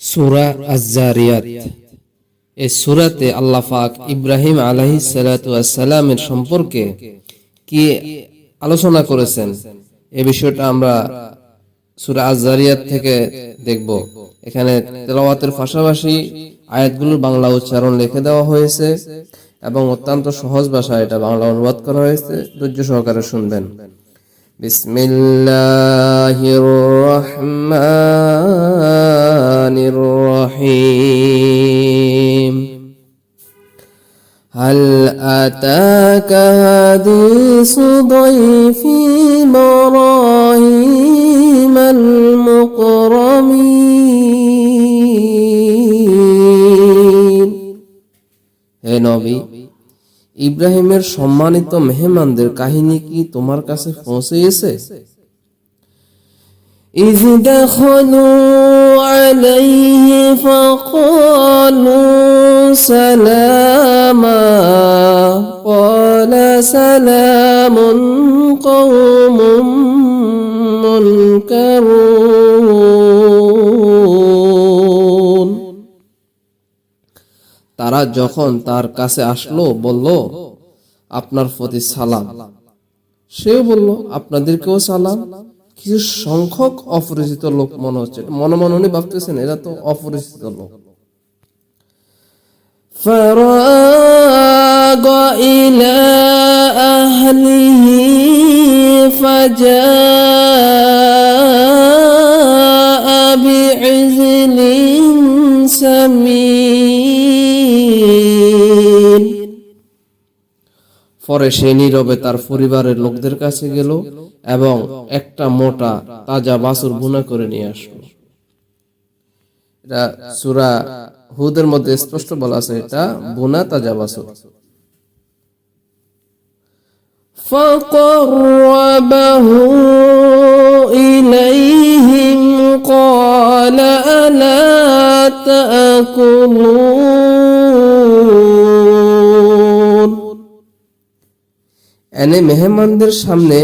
সুরা আজারিয়াত এই সুরাতে আল্লাহ ইব্রাহিম আলহি সালাতামের সম্পর্কে কি আলোচনা করেছেন? এ বিষয়টা আমরা সুরা আজারিয়াত থেকে দেখব। এখানে তেলাওয়াতের পাশাপাশি আয়াতগুলোর বাংলা উচ্চারণ লিখে দেওয়া হয়েছে এবং অত্যন্ত সহজ ভাষায় এটা বাংলা অনুবাদ করা হয়েছে। ধৈর্য সহকারে শুনবেন। বিসমিল্লাহির রহমান الرحمن الرحيم هل أتاك حديث ضيف إبراهيم المكرمين হে নবী ইব্রাহিমের সম্মানিত মেহমানদের কাহিনী কি তোমার কাছে পৌঁছে গেছে إذ دخلوا عليه فقالوا سلاما قال سلام قوم منكرون তারা যখন তার কাছে আসলো বলল আপনার প্রতি সালাম সেও বলল আপনাদেরকেও সালাম কিছু সংখ্যক অপরিচিত লোক মনে হচ্ছে মনে মনে উনি ভাবতেছেন এরা তো অপরিচিত লোক فراغ إلى أهله فجاء بعزل سمين পরে সে নীরবে তার পরিবারের লোকদের কাছে গেল এবং একটা মোটা তাজা বাছুর বুনা করে নিয়ে আসলো এটা সুরা হুদের মধ্যে স্পষ্ট বলা আছে এটা বুনা তাজা বাছুর فقربه إليهم قال ألا تأكلون এনে মেহমানদের সামনে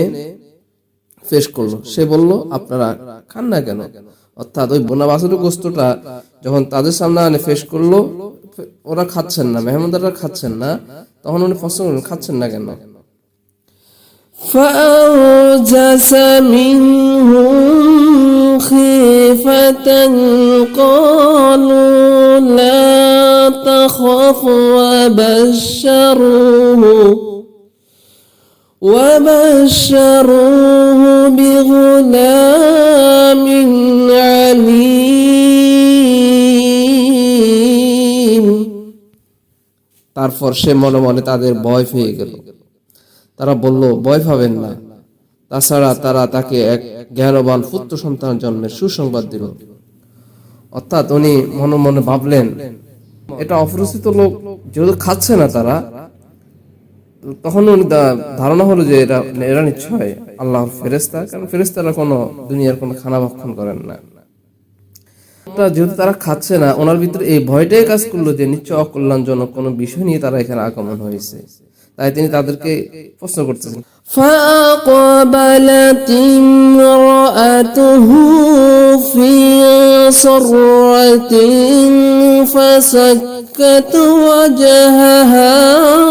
পেশ করলো সে বলল আপনারা খান না কেন অর্থাৎ ওই বোনা বাছুর গোস্তটা যখন তাদের সামনে আনে পেশ করলো ওরা খাচ্ছেন না মেহমানদাররা খাচ্ছেন না তখন উনি প্রশ্ন করলেন খাচ্ছেন না কেন فأوجس منهم خيفة قالوا لا تخف وبشروه وبشروه بغلام عليم তারপর সে মনে মনে তাদের ভয় পেয়ে গেল তারা বলল ভয় পাবেন না তাছাড়া তারা তাকে এক জ্ঞানবান পুত্র সন্তান জন্মের সুসংবাদ দিল অর্থাৎ উনি মনে মনে ভাবলেন এটা অপরিচিত লোক যেহেতু খাচ্ছে না তারা তখন ধারণা হলো যে এরা এরা নিশ্চয় আল্লাহর ফেরেস্তা কারণ ফেরেস্তারা কোনো দুনিয়ার কোনো খানা ভক্ষণ করেন না। যেহেতু তারা খাচ্ছে না, ওনার ভিতরে এই ভয়টাই কাজ করল যে নিশ্চয় অকল্যাণজনক কোনো বিষয় নিয়ে তারা এখানে আগমন হয়েছে। তাই তিনি তাদেরকে প্রশ্ন করতেছেন فأقبلت امرأته في صرة فسكت وجهها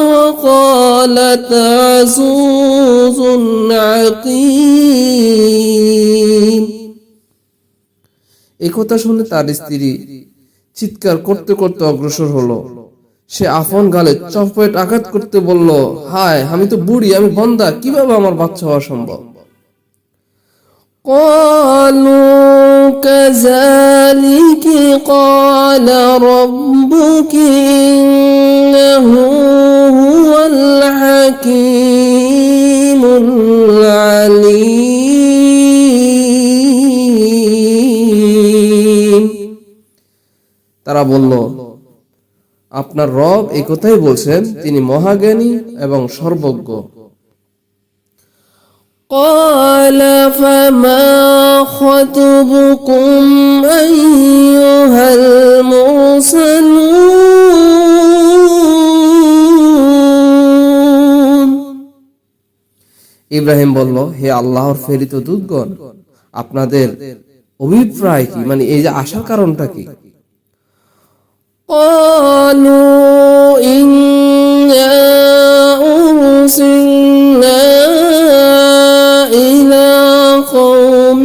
وقالت عزوز عقيم এই কথা শুনে তার স্ত্রী চিৎকার করতে করতে অগ্রসর হলো সে আফন গালে চপেট আঘাত করতে বলল হায় আমি তো বুড়ি আমি বন্দা কিভাবে আমার বাচ্চা হওয়া সম্ভব قالوا كذلك قال ربك إنه هو الحكيم العليم তারা বলল আপনার রব এই কথাই বলছেন তিনি মহাজ্ঞানী এবং সর্বজ্ঞ قال فما خطبكم أيها المرسلون ইব্রাহিম বলল হে আল্লাহর ফেরিত দূতগণ আপনাদের অভিপ্রায় কি মানে এই যে আসার কারণটা কি قالوا إنا أرسلنا إلى قوم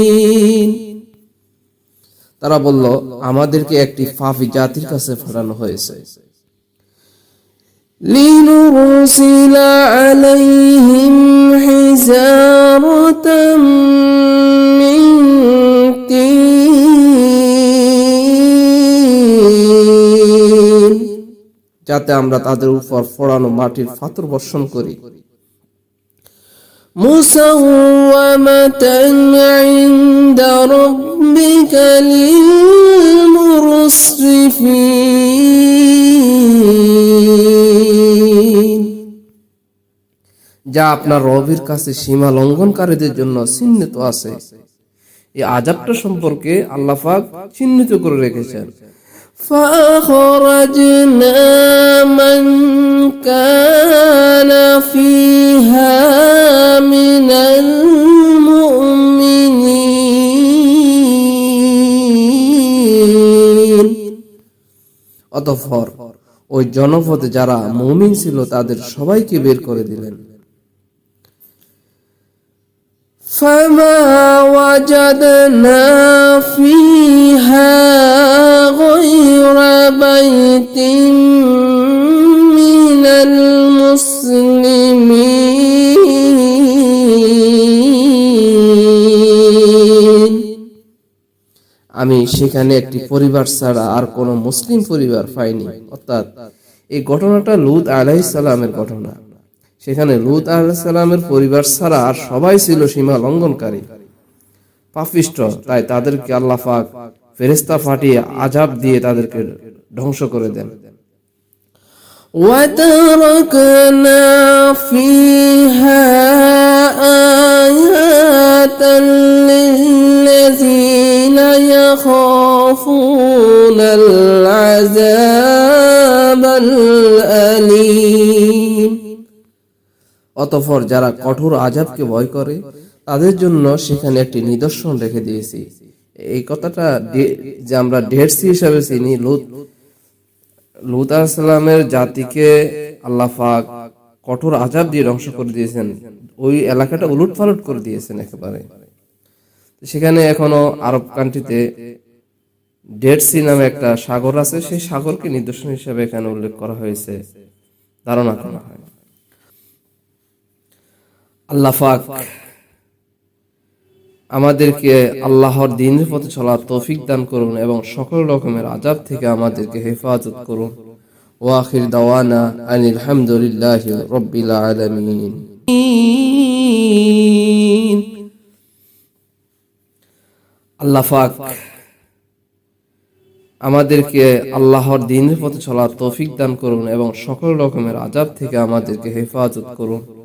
مجرمين তারা বলল আমাদেরকে একটি ফাফি জাতির কাছে ফেরানো হয়েছে لنرسل عليهم حجارة من طين যাতে আমরা তাদের উপর ফোড়ানো মাটির ফাতর বর্ষণ করি مسومة عند ربك للمسرفين যা আপনার রবের কাছে সীমা লঙ্ঘনকারীদের জন্য চিহ্নিত আছে এই আজাবটা সম্পর্কে আল্লাহ পাক চিহ্নিত করে রেখেছেন فأخرجنا من كان فيها من المؤمنين অতঃপর ওই জনপদে যারা মুমিন ছিল তাদের সবাইকে বের করে দিলেন فما وجدنا فيها غير بيت من المسلمين আমি সেখানে একটি পরিবার ছাড়া আর কোনো মুসলিম পরিবার পাইনি অর্থাৎ এই ঘটনাটা লুত আলাইসালামের ঘটনা সেখানে লুত আলাইসালামের পরিবার ছাড়া আর সবাই ছিল সীমা লঙ্ঘনকারী পাপিষ্ট তাই তাদেরকে আল্লাহ পাক ফেরেস্তা ফাটিয়ে আজাব দিয়ে তাদেরকে ধ্বংস করে দেন وتركنا فيها آيات للذين يخافون অতঃপর যারা কঠোর আজাবকে ভয় করে, তাদের জন্য সেখানে একটি নিদর্শন রেখে দিয়েছি। এই কথাটা যে আমরা ডেটসি হিসাবে চিনি, লুত লুত আলাইসাল্লামের জাতিকে আল্লাহ পাক কঠোর আজাব দিয়ে ধ্বংস করে দিয়েছেন। ওই এলাকাটা উলট পালট করে দিয়েছেন একেবারে। সেখানে এখনও আরব কান্ট্রিতে ডেড সি নামে একটা সাগর আছে, সেই সাগরকে নিদর্শন হিসেবে এখানে উল্লেখ করা হয়েছে। ধারণা করা হয়। আল্লাহ পাক আমাদেরকে আল্লাহর দিনের পথে চলার তৌফিক দান করুন এবং সকল রকমের আজাব থেকে আমাদেরকে হেফাজত করুন। ওয়াখির দাওয়ানা আনিল হামদুলিল্লাহ রব্বিল আলামিন। আল্লাহ পাক আমাদেরকে আল্লাহর দিনের পথে চলার তৌফিক দান করুন এবং সকল রকমের আজাব থেকে আমাদেরকে হেফাজত করুন।